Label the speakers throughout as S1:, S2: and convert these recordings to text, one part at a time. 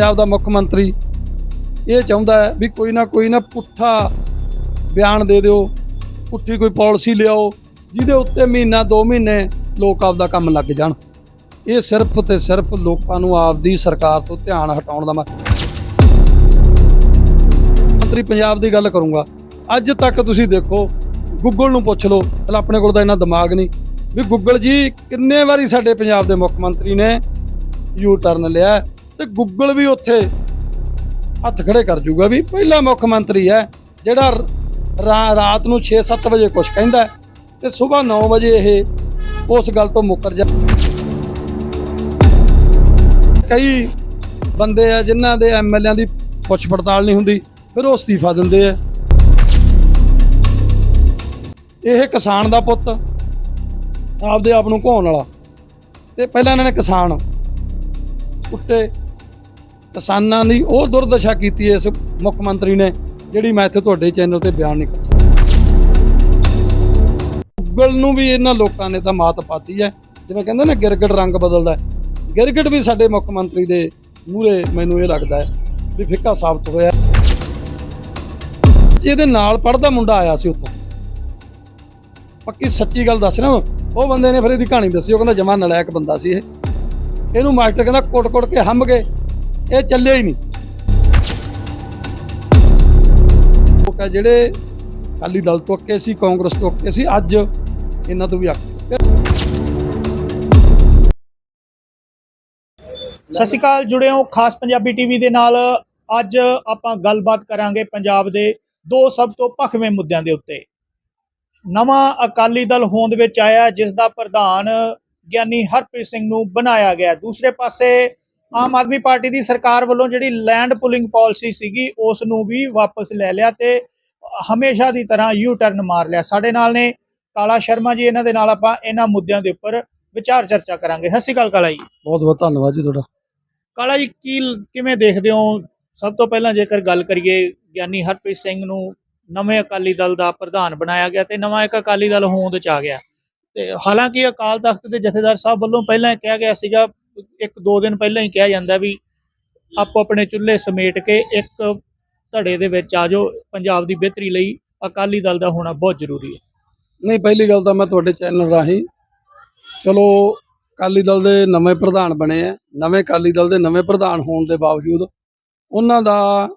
S1: ਪੰਜਾਬ ਦਾ ਮੁੱਖ ਮੰਤਰੀ ਇਹ ਚਾਹੁੰਦਾ ਹੈ ਵੀ ਕੋਈ ਨਾ ਕੋਈ ਨਾ ਪੁੱਠਾ ਬਿਆਨ ਦੇ ਦਿਓ, ਪੁੱਠੀ ਕੋਈ ਪਾਲਿਸੀ ਲਿਆਓ, ਜਿਹਦੇ ਉੱਤੇ ਮਹੀਨਾ 2 ਮਹੀਨੇ ਲੋਕ ਆਪਦਾ ਕੰਮ ਲੱਗ ਜਾਣ। ਇਹ ਸਿਰਫ ਤੇ ਸਿਰਫ ਲੋਕਾਂ ਨੂੰ ਆਪਦੀ ਸਰਕਾਰ ਤੋਂ ਧਿਆਨ ਹਟਾਉਣ ਦਾ ਮਤਲਬ ਮੰਤਰੀ, ਪੰਜਾਬ ਦੀ ਗੱਲ ਕਰੂੰਗਾ। ਅੱਜ ਤੱਕ ਤੁਸੀਂ ਦੇਖੋ ਗੁੱਗਲ ਨੂੰ ਪੁੱਛ ਲਓ ਚਲ ਆਪਣੇ ਕੋਲ ਤਾਂ ਇੰਨਾ ਦਿਮਾਗ ਨਹੀਂ ਵੀ ਗੁੱਗਲ ਜੀ ਕਿੰਨੇ ਵਾਰੀ ਸਾਡੇ ਪੰਜਾਬ ਦੇ ਮੁੱਖ ਮੰਤਰੀ ਨੇ ਯੂ ਟਰਨ ਲਿਆ ਤੇ ਗੂਗਲ ਵੀ ਉੱਥੇ ਹੱਥ ਖੜੇ ਕਰ ਜੂਗਾ ਵੀ ਪਹਿਲਾ ਮੁੱਖ ਮੰਤਰੀ ਹੈ, ਜਿਹੜਾ ਰਾਤ ਨੂੰ 6-7 ਵਜੇ ਕੁਝ ਕਹਿੰਦਾ ਹੈ ਤੇ ਸਵੇਰ 9 ਵਜੇ ਇਹ ਉਸ ਗੱਲ ਤੋਂ ਮੁੱਕਰ ਜਾ ਕਈ ਬੰਦੇ ਆ ਜਿਨ੍ਹਾਂ ਦੇ ਐਮਐਲਏਆਂ ਦੀ ਪੁੱਛ ਪੜਤਾਲ ਨਹੀਂ ਹੁੰਦੀ, ਫਿਰ ਉਹ ਅਸਤੀਫਾ ਦਿੰਦੇ ਆ। ਇਹ ਕਿਸਾਨ ਦਾ ਪੁੱਤ, ਆਪਦੇ ਆਪ ਨੂੰ ਘਾਉਣ ਵਾਲਾ। ਤੇ ਪਹਿਲਾਂ ਇਹਨਾਂ ਨੇ ਕਿਸਾਨ ਉੱਤੇ ਕਿਸਾਨਾਂ ਦੀ ਉਹ ਦੁਰਦਸ਼ਾ ਕੀਤੀ ਇਸ ਮੁੱਖ ਮੰਤਰੀ ਨੇ, ਜਿਹੜੀ ਮੈਂ ਇੱਥੇ ਤੁਹਾਡੇ ਚੈਨਲ ਤੇ ਬਿਆਨ ਨਹੀਂ ਕਰ ਸਕਦਾ। ਗੂਗਲ ਨੂੰ ਵੀ ਇਹਨਾਂ ਲੋਕਾਂ ਨੇ ਤਾਂ ਮਾਤ ਪਾਤੀ ਹੈ। ਜਿਵੇਂ ਕਹਿੰਦੇ ਨਾ, ਗਿਰਗਟ ਰੰਗ ਬਦਲਦਾ ਗਿਰਗਟ ਵੀ ਸਾਡੇ ਮੁੱਖ ਮੰਤਰੀ ਦੇ ਮੂਹਰੇ ਮੈਨੂੰ ਇਹ ਲੱਗਦਾ ਹੈ ਵੀ ਫਿੱਕਾ ਸਾਬਤ ਹੋਇਆ ਜਿਹਦੇ ਨਾਲ ਪੜਦਾ ਮੁੰਡਾ ਆਇਆ ਸੀ ਉੱਥੋਂ। ਪੱਕੀ ਸੱਚੀ ਗੱਲ ਦੱਸ ਰਿਹਾ ਉਹ ਬੰਦੇ ਨੇ ਫਿਰ ਇਹਦੀ ਕਹਾਣੀ ਦੱਸੀ, ਉਹ ਕਹਿੰਦਾ ਜਮਾ ਨਲਾਇਕ ਬੰਦਾ ਸੀ ਇਹ। ਇਹਨੂੰ ਮਾਸਟਰ ਕਹਿੰਦਾ ਕੁੱਟ-ਕੁੱਟ ਕੇ ਹੰਮ ਗਏ। ਇਹ ਚੱਲਿਆ ਹੀ ਨਹੀਂ। ਲੋਕ ਆ ਜਿਹੜੇ ਅਕਾਲੀ ਦਲ ਤੋਂ ਅੱਕੇ ਸੀ, ਕਾਂਗਰਸ ਤੋਂ ਅੱਕੇ ਸੀ, ਅੱਜ ਇਹਨਾਂ ਤੋਂ ਵੀ ਅੱਕੇ
S2: ਸਤਿ ਸ਼੍ਰੀ ਅਕਾਲ, ਜੁੜੇ ਹੋ ਖਾਸ ਪੰਜਾਬੀ ਟੀਵੀ ਦੇ ਨਾਲ। ਅੱਜ ਆਪਾਂ ਗੱਲਬਾਤ ਕਰਾਂਗੇ ਪੰਜਾਬ ਦੇ ਦੋ ਸਭ ਤੋਂ ਭਖਵੇਂ ਮੁੱਦਿਆਂ ਦੇ ਉੱਤੇ। ਨਵਾਂ ਅਕਾਲੀ ਦਲ ਹੋਂਦ ਵਿੱਚ ਆਇਆ, ਜਿਸ ਦਾ ਪ੍ਰਧਾਨ ਗਿਆਨੀ ਹਰਪ੍ਰੀਤ ਸਿੰਘ ਨੂੰ ਬਣਾਇਆ ਗਿਆ। ਦੂਸਰੇ ਪਾਸੇ ਆਮ ਆਦਮੀ ਪਾਰਟੀ ਦੀ ਸਰਕਾਰ ਵੱਲੋਂ ਜਿਹੜੀ ਲੈਂਡ ਪੁਲਿੰਗ ਪਾਲਿਸੀ ਸੀਗੀ ਉਸ ਨੂੰ ਵੀ ਵਾਪਸ ਲੈ ਲਿਆ ਤੇ ਹਮੇਸ਼ਾ ਦੀ ਤਰ੍ਹਾਂ ਯੂ ਟਰਨ ਮਾਰ ਲਿਆ। ਸਾਡੇ ਨਾਲ ਨੇ ਕਾਲਾ ਸ਼ਰਮਾ ਜੀ ਇਹਨਾਂ ਦੇ ਨਾਲ ਆਪਾਂ ਇਹਨਾਂ ਮੁੱਦਿਆਂ ਦੇ ਉੱਪਰ ਵਿਚਾਰ ਚਰਚਾ ਕਰਾਂਗੇ। ਸਤਿ ਸ਼੍ਰੀ ਅਕਾਲ ਕਾਲਾ ਜੀ।
S1: ਬਹੁਤ ਬਹੁਤ ਧੰਨਵਾਦ ਜੀ ਤੁਹਾਡਾ।
S2: ਕਾਲਾ ਜੀ ਕੀ ਕਿਵੇਂ ਦੇਖਦੇ ਹੋ? ਸਭ ਤੋਂ ਪਹਿਲਾਂ ਜੇਕਰ ਗੱਲ ਕਰੀਏ ਗਿਆਨੀ ਹਰਪ੍ਰੀਤ ਸਿੰਘ ਨੂੰ ਨਵੇਂ ਅਕਾਲੀ ਦਲ ਦਾ ਪ੍ਰਧਾਨ ਬਣਾਇਆ ਗਿਆ ਤੇ ਨਵਾਂ ਇੱਕ ਅਕਾਲੀ ਦਲ ਹੋਂਦ ਚ ਆ ਗਿਆ। ਤੇ ਹਾਲਾਂਕਿ ਅਕਾਲ ਤਖਤ ਦੇ ਜਥੇਦਾਰ ਸਾਹਿਬ ਵੱਲੋਂ ਪਹਿਲਾਂ ਕਿਹਾ ਗਿਆ ਸੀਗਾ ਇੱਕ ਦੋ ਦਿਨ ਪਹਿਲਾਂ ਹੀ ਕਿਹਾ ਜਾਂਦਾ ਵੀ ਆਪੋ ਆਪਣੇ ਚੁੱਲ੍ਹੇ ਸਮੇਟ ਕੇ ਇੱਕ ਧੜੇ ਦੇ ਵਿੱਚ ਆ ਜਾਓ। ਪੰਜਾਬ ਦੀ ਬਿਹਤਰੀ ਲਈ ਅਕਾਲੀ ਦਲ ਦਾ ਹੋਣਾ ਬਹੁਤ ਜ਼ਰੂਰੀ ਹੈ।
S1: ਨਹੀਂ, ਪਹਿਲੀ ਗੱਲ ਤਾਂ ਮੈਂ ਤੁਹਾਡੇ ਚੈਨਲ ਰਾਹੀਂ ਚਲੋ ਅਕਾਲੀ ਦਲ ਦੇ ਨਵੇਂ ਪ੍ਰਧਾਨ ਬਣੇ ਆ। ਨਵੇਂ ਅਕਾਲੀ ਦਲ ਦੇ ਨਵੇਂ ਪ੍ਰਧਾਨ ਹੋਣ ਦੇ ਬਾਵਜੂਦ ਉਹਨਾਂ ਦਾ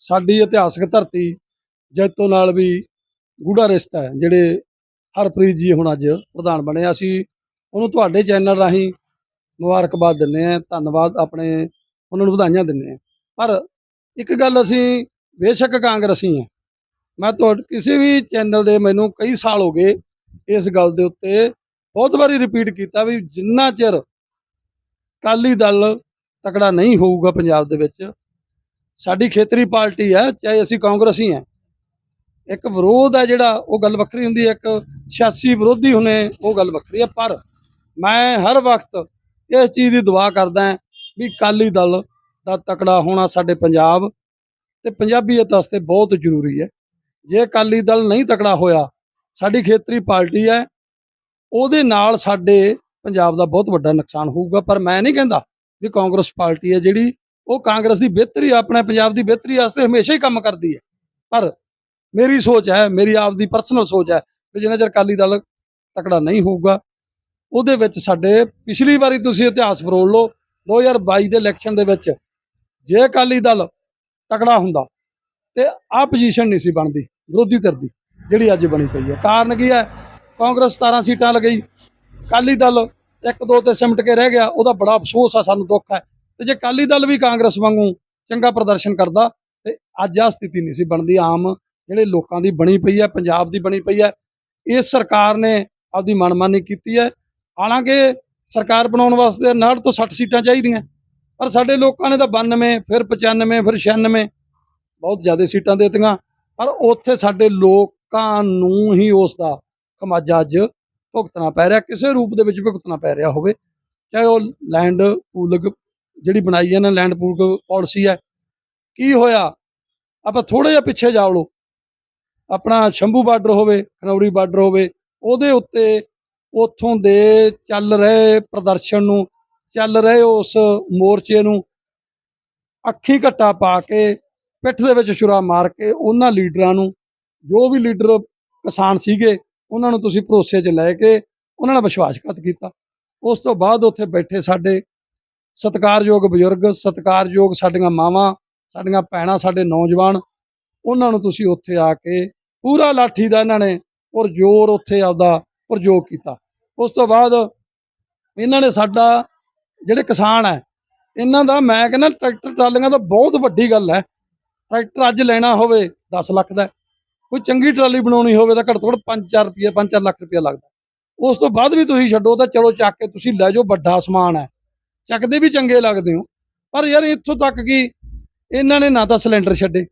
S1: ਸਾਡੀ ਇਤਿਹਾਸਕ ਧਰਤੀ ਜੈਤੋ ਨਾਲ ਵੀ ਗੂੜਾ ਰਿਸ਼ਤਾ ਹੈ, ਜਿਹੜੇ ਹਰਪ੍ਰੀਤ ਜੀ ਹੁਣ ਅੱਜ ਪ੍ਰਧਾਨ ਬਣੇ ਅਸੀਂ ਉਹਨੂੰ ਤੁਹਾਡੇ ਚੈਨਲ ਰਾਹੀਂ ਮੁਬਾਰਕਬਾਦ ਦਿੰਦੇ ਆ ਧੰਨਵਾਦ ਆਪਣੇ ਉਹਨਾਂ ਨੂੰ ਵਧਾਈਆਂ ਦਿੰਦੇ ਆ ਪਰ ਇੱਕ ਗੱਲ ਅਸੀਂ ਬੇਸ਼ੱਕ ਕਾਂਗਰਸੀ ਆ ਮੈਂ ਤੁਹਾਡੇ, ਕਿਸੇ ਵੀ ਚੈਨਲ ਦੇ ਮੈਨੂੰ ਕਈ ਸਾਲ ਹੋ ਗਏ ਇਸ ਗੱਲ ਦੇ ਉੱਤੇ ਬਹੁਤ ਵਾਰੀ ਰਿਪੀਟ ਕੀਤਾ ਵੀ ਜਿੰਨਾ ਚਿਰ ਕਾਲੀ ਦਲ ਤਕੜਾ ਨਹੀਂ ਹੋਊਗਾ ਪੰਜਾਬ ਦੇ ਵਿੱਚ, ਸਾਡੀ ਖੇਤਰੀ ਪਾਰਟੀ ਹੈ, ਚਾਹੇ ਅਸੀਂ ਕਾਂਗਰਸੀ ਹਾਂ। ਇੱਕ ਵਿਰੋਧ ਹੈ ਜਿਹੜਾ, ਉਹ ਗੱਲ ਵੱਖਰੀ ਹੁੰਦੀ ਹੈ, ਇੱਕ ਸਿਆਸੀ ਵਿਰੋਧੀ ਹੁਣੇ ਉਹ ਗੱਲ ਵੱਖਰੀ ਹੈ। ਪਰ ਮੈਂ ਹਰ ਵਕਤ ਇਸ ਚੀਜ਼ ਦੀ ਦੁਆ ਕਰਦਾ ਵੀ ਕਾਲੀ ਦਲ ਦਾ ਤਕੜਾ ਹੋਣਾ ਸਾਡੇ ਪੰਜਾਬ ਤੇ ਪੰਜਾਬੀਅਤ ਵਾਸਤੇ ਬਹੁਤ ਜ਼ਰੂਰੀ ਹੈ। ਜੇ ਅਕਾਲੀ ਦਲ ਨਹੀਂ ਤਕੜਾ ਹੋਇਆ, ਸਾਡੀ ਖੇਤਰੀ ਪਾਰਟੀ ਹੈ, ਉਹਦੇ ਨਾਲ ਸਾਡੇ ਪੰਜਾਬ ਦਾ ਬਹੁਤ ਵੱਡਾ ਨੁਕਸਾਨ ਹੋਊਗਾ। ਪਰ ਮੈਂ ਨਹੀਂ ਕਹਿੰਦਾ ਵੀ ਕਾਂਗਰਸ ਪਾਰਟੀ ਹੈ ਜਿਹੜੀ, ਉਹ ਕਾਂਗਰਸ ਦੀ ਬਿਹਤਰੀ, ਆਪਣੇ ਪੰਜਾਬ ਦੀ ਬਿਹਤਰੀ ਵਾਸਤੇ ਹਮੇਸ਼ਾ ਹੀ ਕੰਮ ਕਰਦੀ ਹੈ। ਪਰ ਮੇਰੀ ਸੋਚ ਹੈ, ਮੇਰੀ ਆਪ ਦੀ ਪਰਸਨਲ ਸੋਚ ਹੈ ਕਿ ਜਿੰਨਾ ਚਿਰ ਅਕਾਲੀ ਦਲ ਤਕੜਾ ਨਹੀਂ ਹੋਊਗਾ ਉਹਦੇ ਵਿੱਚ ਸਾਡੇ ਪਿਛਲੀ ਵਾਰੀ ਤੁਸੀਂ ਇਤਿਹਾਸ ਫਰੋਲ ਲਓ 2022 ਦੇ ਇਲੈਕਸ਼ਨ ਦੇ ਵਿੱਚ ਜੇ ਅਕਾਲੀ ਦਲ ਤਕੜਾ ਹੁੰਦਾ ਤੇ ਆਹ ਪੋਜੀਸ਼ਨ ਨਹੀਂ ਸੀ ਬਣਦੀ, ਵਿਰੋਧੀ ਧਿਰ ਦੀ, ਜਿਹੜੀ ਅੱਜ ਬਣੀ ਪਈ ਹੈ। ਕਾਰਨ ਕੀ ਹੈ? ਕਾਂਗਰਸ 17 ਸੀਟਾਂ ਲਗਈ, ਅਕਾਲੀ ਦਲ ਇੱਕ ਦੋ ਤੇ ਸਿਮਟ ਕੇ ਰਹਿ ਗਿਆ, ਉਹਦਾ ਬੜਾ ਅਫਸੋਸ ਆ, ਸਾਨੂੰ ਦੁੱਖ ਹੈ। ਤੇ ਜੇ ਅਕਾਲੀ ਦਲ ਵੀ ਕਾਂਗਰਸ ਵਾਂਗੂ ਚੰਗਾ ਪ੍ਰਦਰਸ਼ਨ ਕਰਦਾ, ਤੇ ਅੱਜ ਆ ਸਥਿਤੀ ਨਹੀਂ ਸੀ ਬਣਦੀ, ਆਮ ਜਿਹੜੇ ਲੋਕਾਂ ਦੀ ਬਣੀ ਪਈ ਹੈ, ਪੰਜਾਬ ਦੀ ਬਣੀ ਪਈ ਹੈ, ਇਸ ਸਰਕਾਰ ਨੇ ਆਪਦੀ ਮਨਮਾਨੀ ਕੀਤੀ ਹੈ। ਹਾਲਾਂਕਿ ਸਰਕਾਰ ਬਣਾਉਣ ਵਾਸਤੇ 59 ਤੋਂ 60 ਸੀਟਾਂ ਚਾਹੀਦੀਆਂ। ਪਰ ਸਾਡੇ ਲੋਕਾਂ ਨੇ ਤਾਂ 92 ਫਿਰ 95 ਫਿਰ 96 ਬਹੁਤ ਜ਼ਿਆਦਾ ਸੀਟਾਂ ਦੇ ਦਿੱਤੀਆਂ। ਪਰ ਉੱਥੇ ਸਾਡੇ ਲੋਕਾਂ ਨੂੰ ਹੀ ਉਸ ਦਾ ਖਮਾਜਾ ਅੱਜ ਭੁਗਤਣਾ ਪੈ ਰਿਹਾ, ਕਿਸੇ ਰੂਪ ਦੇ ਵਿੱਚ ਭੁਗਤਣਾ ਪੈ ਰਿਹਾ ਹੋਵੇ। ਚਾਹੇ ਉਹ ਲੈਂਡ ਪੂਲਕ ਜਿਹੜੀ ਬਣਾਈ ਹੈ ਨਾ ਲੈਂਡ ਪੂਲਕ ਪਾਲਿਸੀ ਹੈ। ਕੀ ਹੋਇਆ? ਆਪਾਂ ਥੋੜੇ ਜਿਹਾ ਪਿੱਛੇ ਜਾ ਲਓ ਆਪਣਾ ਸ਼ੰਭੂ ਬਾਰਡਰ ਹੋਵੇ, ਖਨੌਰੀ ਬਾਰਡਰ ਹੋਵੇ, ਉਹਦੇ ਉੱਤੇ ਉੱਥੋਂ ਦੇ ਚੱਲ ਰਹੇ ਪ੍ਰਦਰਸ਼ਨ ਨੂੰ, ਚੱਲ ਰਹੇ ਉਸ ਮੋਰਚੇ ਨੂੰ ਅੱਖੀ ਘੱਟਾ ਪਾ ਕੇ, ਪਿੱਠ ਦੇ ਵਿੱਚ ਛੁਰਾ ਮਾਰ ਕੇ ਉਹਨਾਂ ਲੀਡਰਾਂ ਨੂੰ, ਜੋ ਵੀ ਲੀਡਰ ਕਿਸਾਨ ਸੀਗੇ, ਉਹਨਾਂ ਨੂੰ ਤੁਸੀਂ ਭਰੋਸੇ 'ਚ ਲੈ ਕੇ ਉਹਨਾਂ ਨਾਲ ਵਿਸ਼ਵਾਸਘਾਤ ਕੀਤਾ। ਉਸ ਤੋਂ ਬਾਅਦ ਉੱਥੇ ਬੈਠੇ ਸਾਡੇ ਸਤਿਕਾਰਯੋਗ ਬਜ਼ੁਰਗ, ਸਤਿਕਾਰਯੋਗ ਸਾਡੀਆਂ ਮਾਵਾਂ, ਸਾਡੀਆਂ ਭੈਣਾਂ, ਸਾਡੇ ਨੌਜਵਾਨ, ਉਹਨਾਂ ਨੂੰ ਤੁਸੀਂ ਉੱਥੇ ਆ ਕੇ ਪੂਰਾ ਲਾਠੀ ਦਾ ਇਹਨਾਂ ਨੇ ਔਰ ਜ਼ੋਰ ਉੱਥੇ ਆਪਦਾ ਪ੍ਰਯੋਗ ਕੀਤਾ। ਉਸ ਤੋਂ ਬਾਅਦ ਇਹਨਾਂ ਨੇ ਸਾਡਾ ਜਿਹੜੇ ਕਿਸਾਨ ਹੈ, ਇਹਨਾਂ ਦਾ ਮੈਂ ਕਹਿੰਦਾ ਟਰੈਕਟਰ ਟਰਾਲੀਆਂ ਦਾ ਬਹੁਤ ਵੱਡੀ ਗੱਲ ਹੈ। ਟਰੈਕਟਰ ਅੱਜ ਲੈਣਾ ਹੋਵੇ 10 ਲੱਖ ਦਾ, ਕੋਈ ਚੰਗੀ ਟਰਾਲੀ ਬਣਾਉਣੀ ਹੋਵੇ ਤਾਂ ਘੱਟੋ ਘੱਟ 5-4 ਰੁਪਏ 5-4 ਲੱਖ ਰੁਪਏ ਲੱਗਦਾ। ਉਸ ਤੋਂ ਬਾਅਦ ਵੀ ਤੁਸੀਂ ਛੱਡੋ ਤਾਂ ਚਲੋ ਚੱਕ ਕੇ ਤੁਸੀਂ ਲੈ ਜਾਓ, ਵੱਡਾ ਸਮਾਨ ਹੈ। ਚੱਕਦੇ ਵੀ ਚੰਗੇ ਲੱਗਦੇ ਹੋ, ਪਰ ਯਾਰ ਇੱਥੋਂ ਤੱਕ ਕਿ ਇਹਨਾਂ ਨੇ ਨਾ ਤਾਂ ਸਿਲੰਡਰ ਛੱਡੇ,